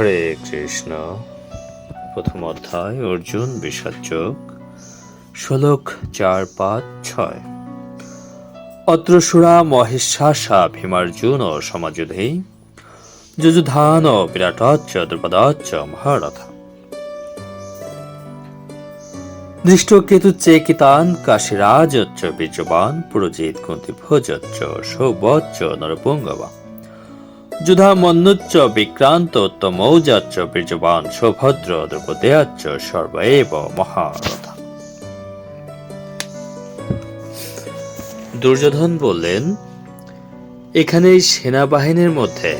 হরে কৃষ্ণ। প্রথম অধ্যায়, অর্জুন বিষাচক শ্লোক চার পাঁচ ছয়। অত্রসুরা মহেশাসা ভীমার্জুন ও সমাযুধে যুযুধান বিরাটচ্চ, দ্রুপদাচ্চ, মহারথ। দৃষ্টকেতু চেকিতান কাশীরাজচ্চ বীর্যবান, পুরজিৎ কুন্তি ভোজচ্চ, সৌবচ্চ নরপুঙ্গবা যুধা মন্নুচ্চ বিক্রান্ত উত্তমৌজাচ্চ বীর্যবান সৌভদ্র দ্রৌপদেয়াচ্চ সর্বএব মহারথ। দুর্যোধন বললেন এখানে সেনাবাহিনীর মধ্যে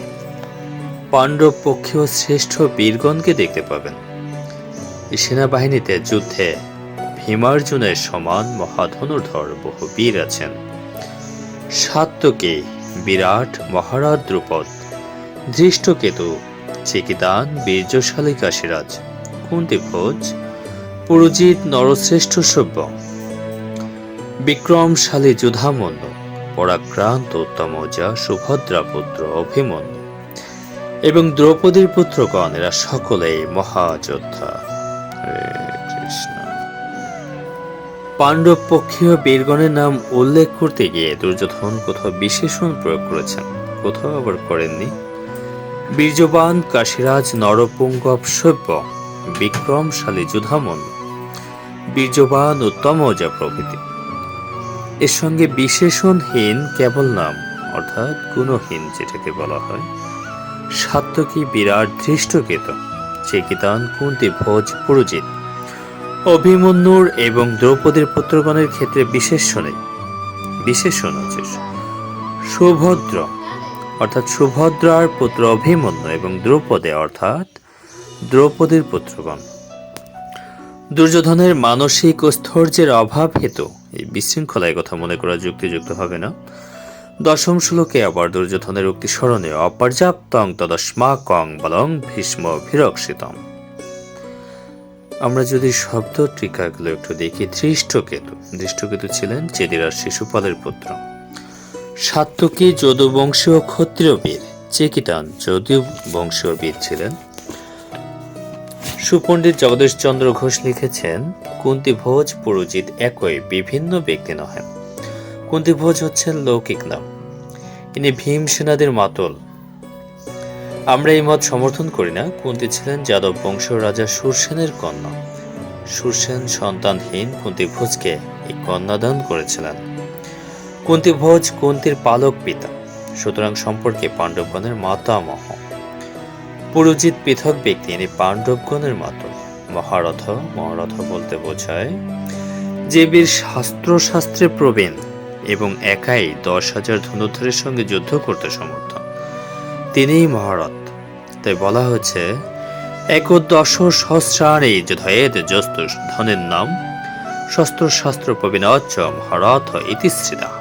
পাণ্ডব পক্ষীয় শ্রেষ্ঠ বীরগণকে দেখতে পাবেন। সেনাবাহিনীতে যুদ্ধে ভীমার্জুনের সমান মহাধনুর্ধর বহু বীর আছেন। সাত্যকে বিরাট মহারাজ দ্রুপদ ধৃষ্টকেতু চিকিদান বীর্যশালী কাশীরাজ কুন্তিভোজ পুরজিৎ নরশ্রেষ্ঠ সভ্য। বিক্রমশালী যুধামন্য পরাক্রান্ত উত্তমজা সুভদ্রা পুত্র অভিমন্যু এবং দ্রৌপদীর পুত্রগণ, এরা সকলেই মহাযোদ্ধা। পাণ্ডব পক্ষীয় বীরগণের নাম উল্লেখ করতে গিয়ে দুর্যোধন কোথাও বিশেষণ প্রয়োগ করেছেন, কোথাও আবার করেননি? বীর্যবান কাশীরাজ নরপুঙ্গব সভ্য, বিক্রমশালী যুধামন, বীর্যবান উত্তমজা প্রভৃতি। এর সঙ্গে বিশেষণহীন কেবল নাম, অর্থাৎ গুণহীন যেটাকে বলা হয় সাত্যকী বিরাট ধৃষ্টকেত, চেকিতান কুন্তি ভোজ পুরুজিৎ, অভিমন্যুর এবং দ্রৌপদীর পুত্রগণের ক্ষেত্রে বিশেষ্য নেই বিশেষণ হচ্ছে সুভদ্র অর্থাৎ সুভদ্রার পুত্র অভিমন্যু এবং দ্রৌপদে, অর্থাৎ দ্রৌপদীর পুত্রগণ। দুর্যোধনের মানসিক ও স্থৈর্যের অভাব হেতু এই বিশৃঙ্খলায় কথা মনে করা যুক্তিযুক্ত হবে না। দশম শ্লোকে আবার দুর্যোধনের উক্তি স্মরণে, অপর্যাপ্তং তদস্মাকং বলং ভীষ্ম ভিরক্ষিতম আমরা যদি শব্দ টিকাগুলো একটু দেখি, ধৃষ্টকেতু। ধৃষ্টকেতু ছিলেন চেদিরার শিশুপালের পুত্র। সাত্যকী যদু বংশীয় ক্ষত্রিয় বীর চেকিতান যদু বংশীয় বীর ছিলেন। সুপণ্ডিত জগদীশচন্দ্র ঘোষ লিখেছেন, কুন্তি ভোজ পুরোজিত একই বিভিন্ন ব্যক্তি নহেন। কুন্তি ভোজ হচ্ছেন লৌকিক নাম। ইনি ভীম সেনাদের মাতল। আমরা এই মত সমর্থন করি না। কুন্তি ছিলেন যাদব বংশ রাজা সুরসেনের কন্যা। সুরসেন সন্তানহীন কুন্তি ভোজকে এই কন্যাদান করেছিলেন। কুন্তি ভোজ কুন্তির পালক পিতা। সুতরাং সম্পর্কে পাণ্ডবগণের মাতামহ। পুরোজিৎ পৃথক ব্যক্তি ইনি পাণ্ডবগণের মাতল মহারথ মহারথ বলতে বোঝায়, যে বীর শাস্ত্র শাস্ত্রে প্রবীণ এবং একাই দশ হাজার ধনুধরের সঙ্গে যুদ্ধ করতে সমর্থ। তিনিই মহারথ। তাই বলা হচ্ছে একদশ সহস্রাণী যথয়েদ যস্তু ধনের নাম শস্ত্র শাস্ত্র প্রবীণচ্চ মহারথ ইতিশ্রিতা